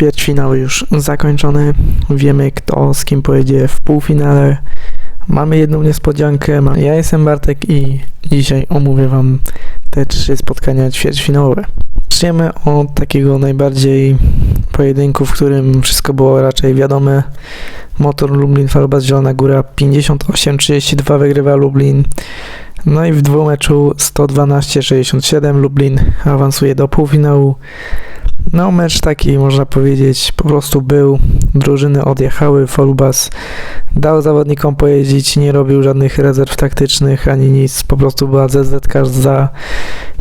Ćwierćfinał już zakończony. Wiemy kto z kim pojedzie w półfinale. Mamy jedną niespodziankę. Ja jestem Bartek i dzisiaj omówię Wam te trzy spotkania ćwierćfinałowe. Zaczniemy od takiego najbardziej pojedynku, w którym wszystko było raczej wiadome. Motor Lublin Falbas Zielona Góra 58-32 wygrywa Lublin. No i w dwumeczu 112-67 Lublin awansuje do półfinału. No mecz taki można powiedzieć po prostu był. Drużyny odjechały, Folbas dał zawodnikom pojeździć, nie robił żadnych rezerw taktycznych ani nic. Po prostu była ZZ za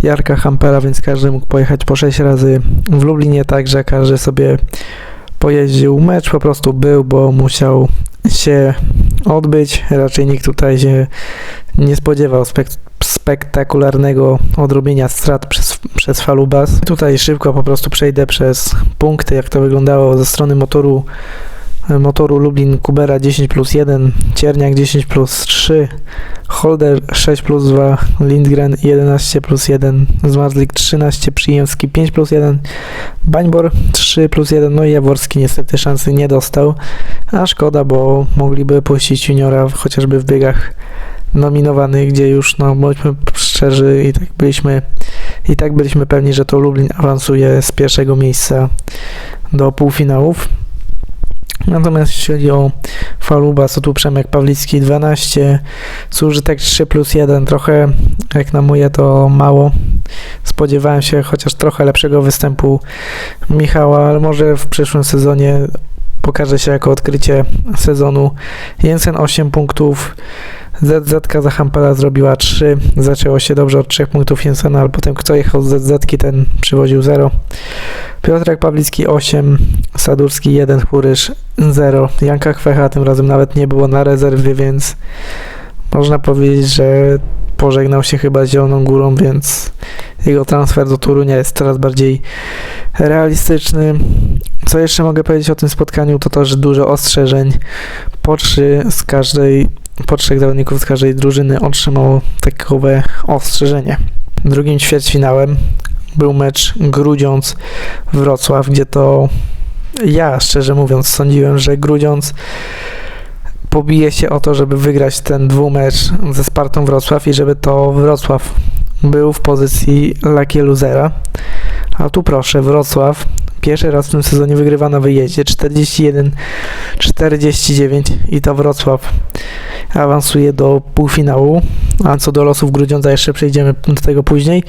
Jarka Hampera, więc każdy mógł pojechać po 6 razy. W Lublinie także każdy sobie pojeździł. Mecz po prostu był, bo musiał się odbyć. Raczej nikt tutaj się nie spodziewał spek- spektakularnego odrobienia strat przez, przez Falubas. Tutaj szybko po prostu przejdę przez punkty, jak to wyglądało ze strony motoru motoru Lublin Kubera 10 plus 1, Cierniak 10 plus 3, Holder 6 plus 2, Lindgren 11 plus 1, Zmarzlik 13, Przyjemski 5 plus 1, Bańbor 3 plus 1, no i Jaworski niestety szansy nie dostał, a szkoda, bo mogliby puścić juniora chociażby w biegach nominowanych, gdzie już, no bądźmy szczerzy, i tak byliśmy i tak byliśmy pewni, że to Lublin awansuje z pierwszego miejsca do półfinałów. Natomiast jeśli chodzi o Faluba, to tu Przemek Pawlicki 12, Zużytek 3 plus 1, trochę jak na moje to mało. Spodziewałem się chociaż trochę lepszego występu Michała, ale może w przyszłym sezonie pokaże się jako odkrycie sezonu. Jensen 8 punktów, ZZ za Hampela zrobiła 3, zaczęło się dobrze od 3 punktów Jensena, ale potem kto jechał z ZZ ten przywoził 0. Piotrek Pawlicki 8, Sadurski 1, Churysz 0. Janka Kwecha tym razem nawet nie było na rezerwie, więc można powiedzieć, że pożegnał się chyba z Zieloną Górą, więc jego transfer do Torunia jest coraz bardziej realistyczny. Co jeszcze mogę powiedzieć o tym spotkaniu, to to, że dużo ostrzeżeń. Po trzy z każdej, po trzech zawodników z każdej drużyny otrzymało takowe ostrzeżenie. Drugim ćwierćfinałem był mecz Grudziądz-Wrocław, gdzie to ja, szczerze mówiąc, sądziłem, że Grudziądz pobije się o to, żeby wygrać ten dwumecz ze Spartą Wrocław i żeby to Wrocław był w pozycji lucky losera. A tu proszę, Wrocław pierwszy raz w tym sezonie wygrywa na wyjeździe 41-49 i to Wrocław awansuje do półfinału. A co do losów Grudziądza jeszcze przejdziemy do tego później.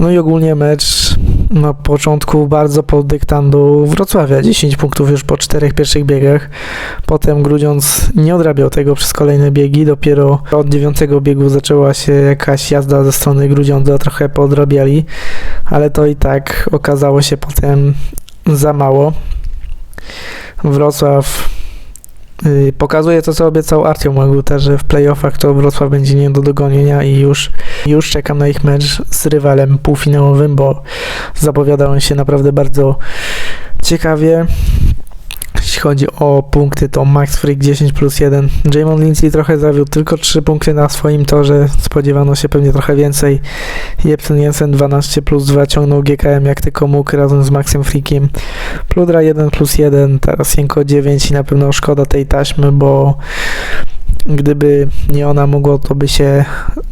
No i ogólnie mecz na początku bardzo pod dyktando Wrocławia. 10 punktów już po czterech pierwszych biegach. Potem Grudziądz nie odrabiał tego przez kolejne biegi. Dopiero od dziewiątego biegu zaczęła się jakaś jazda ze strony Grudziądza. Trochę podrabiali, ale to i tak okazało się potem za mało. Wrocław y, pokazuje to, co obiecał Artiom Łaguta, że w playoffach to Wrocław będzie nie do dogonienia i już, już czekam na ich mecz z rywalem półfinałowym, bo zapowiada on się naprawdę bardzo ciekawie. Jeśli chodzi o punkty, to Max Freak 10 plus 1. Jamon Lindsay trochę zawiódł, tylko 3 punkty na swoim torze. Spodziewano się pewnie trochę więcej. Jepsen Jensen 12 plus 2 ciągnął GKM jak tylko mógł razem z Maxem Freakiem. Pludra 1 plus 1, teraz Jenko 9 i na pewno szkoda tej taśmy, bo gdyby nie ona, mogło to by się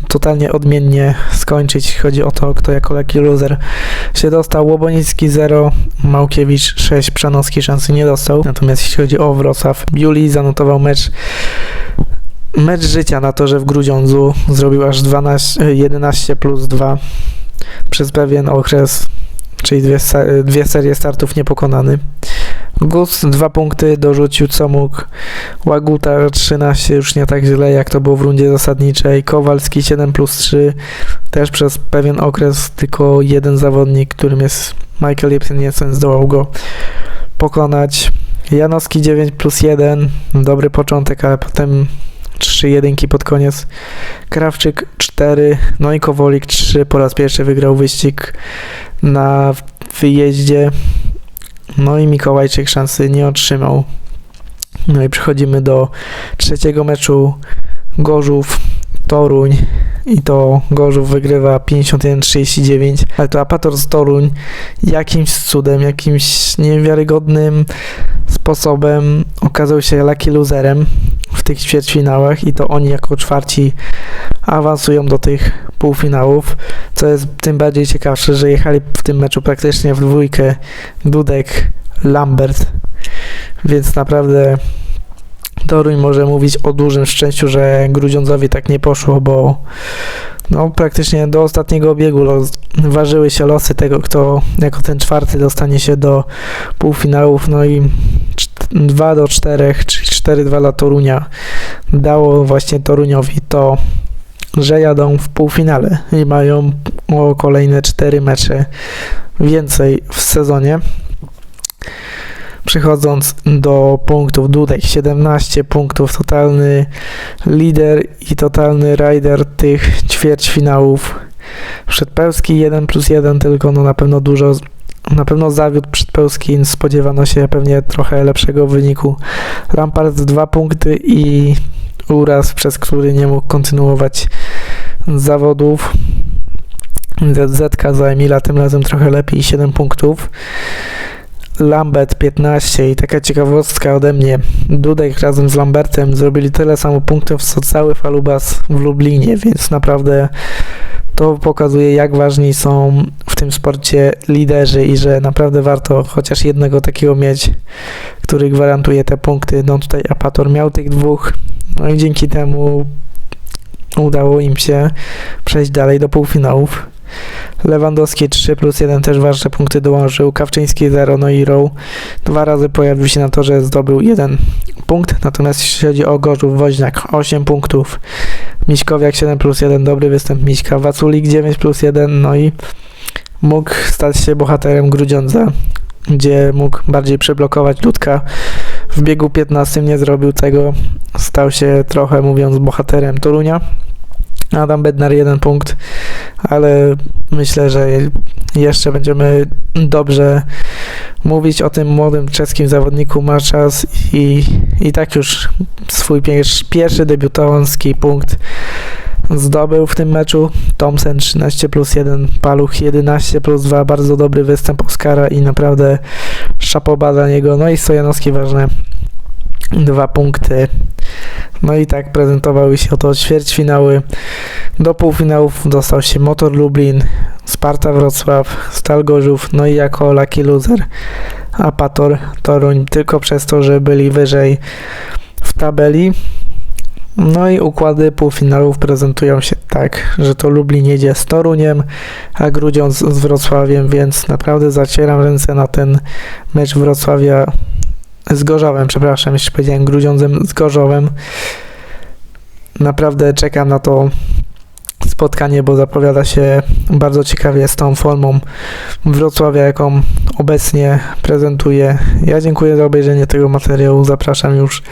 totalnie odmiennie skończyć. Chodzi o to, kto jako lucky loser się dostał. Łobonicki 0, Małkiewicz 6, Przanowski szansy nie dostał. Natomiast jeśli chodzi o Wrocław, Juli zanotował mecz mecz życia na torze w Grudziądzu. Zrobił aż 12, 11 plus 2 przez pewien okres, czyli dwie, dwie serie startów niepokonany. Gus dwa punkty dorzucił co mógł. Łaguta 13 już nie tak źle jak to było w rundzie zasadniczej. Kowalski 7 plus 3 też przez pewien okres tylko jeden zawodnik, którym jest Michael Jepsen Jensen zdołał go pokonać. Janowski 9 plus 1 dobry początek, ale potem 3 jedynki pod koniec. Krawczyk 4, no i Kowolik 3 po raz pierwszy wygrał wyścig na wyjeździe. No i Mikołajczyk szansy nie otrzymał. No i przechodzimy do trzeciego meczu Gorzów, Toruń. I to Gorzów wygrywa 51-39, ale to Apator z Toruń jakimś cudem, jakimś niewiarygodnym sposobem okazał się lucky loserem w tych ćwierćfinałach. I to oni jako czwarci awansują do tych półfinałów, co jest tym bardziej ciekawsze, że jechali w tym meczu praktycznie w dwójkę Dudek, Lambert, więc naprawdę Toruń może mówić o dużym szczęściu, że Grudziądzowi tak nie poszło, bo no, praktycznie do ostatniego biegu los, ważyły się losy tego, kto jako ten czwarty dostanie się do półfinałów, no i 2 do 4, czy 4-2 dla Torunia dało właśnie Toruniowi to, że jadą w półfinale i mają o kolejne 4 mecze więcej w sezonie. Przechodząc do punktów, Dudek 17 punktów, totalny lider i totalny rider tych ćwierćfinałów. Przedpełski 1 plus 1 tylko, no na pewno dużo, na pewno zawiódł Przedpełski, spodziewano się pewnie trochę lepszego wyniku. Lampard 2 punkty i uraz, przez który nie mógł kontynuować zawodów. ZZK za Emila tym razem trochę lepiej, 7 punktów. Lambert 15 i taka ciekawostka ode mnie. Dudek razem z Lambertem zrobili tyle samo punktów co cały Falubas w Lublinie, więc naprawdę to pokazuje jak ważni są w tym sporcie liderzy i że naprawdę warto chociaż jednego takiego mieć, który gwarantuje te punkty. No tutaj Apator miał tych dwóch, no i dzięki temu udało im się przejść dalej do półfinałów. Lewandowski 3 plus 1 też ważne punkty dołączył. Kawczyński 0, no i Row dwa razy pojawił się na to, że zdobył jeden punkt. Natomiast jeśli chodzi o Gorzów, Woźniak 8 punktów. Miśkowiak 7 plus 1, dobry występ Miśka. Waculik 9 plus 1, no i mógł stać się bohaterem Grudziądza, gdzie mógł bardziej przeblokować Ludka. W biegu 15 nie zrobił tego. Stał się trochę, mówiąc, bohaterem Torunia. Adam Bednar jeden punkt, ale myślę, że jeszcze będziemy dobrze mówić o tym młodym czeskim zawodniku. Ma czas i, i tak już swój pierwszy, debiutancki punkt zdobył w tym meczu. Thompson 13 plus 1, Paluch 11 plus 2, bardzo dobry występ Oskara i naprawdę szapoba dla niego. No i Stojanowski ważne dwa punkty. No i tak prezentowały się oto ćwierćfinały. Do półfinałów dostał się Motor Lublin, Sparta Wrocław, Stal Gorzów, no i jako lucky loser Apator Toruń, tylko przez to, że byli wyżej w tabeli. No i układy półfinałów prezentują się tak, że to Lublin jedzie z Toruniem, a Grudziądz z Wrocławiem, więc naprawdę zacieram ręce na ten mecz Wrocławia z Gorzowem, przepraszam, jeszcze powiedziałem Grudziądzem z Gorzowem. Naprawdę czekam na to spotkanie, bo zapowiada się bardzo ciekawie z tą formą Wrocławia, jaką obecnie prezentuje. Ja dziękuję za obejrzenie tego materiału. Zapraszam już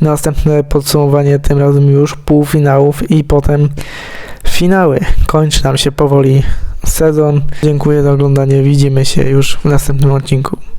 na następne podsumowanie, tym razem już półfinałów i potem finały. Kończy nam się powoli sezon. Dziękuję za oglądanie. Widzimy się już w następnym odcinku.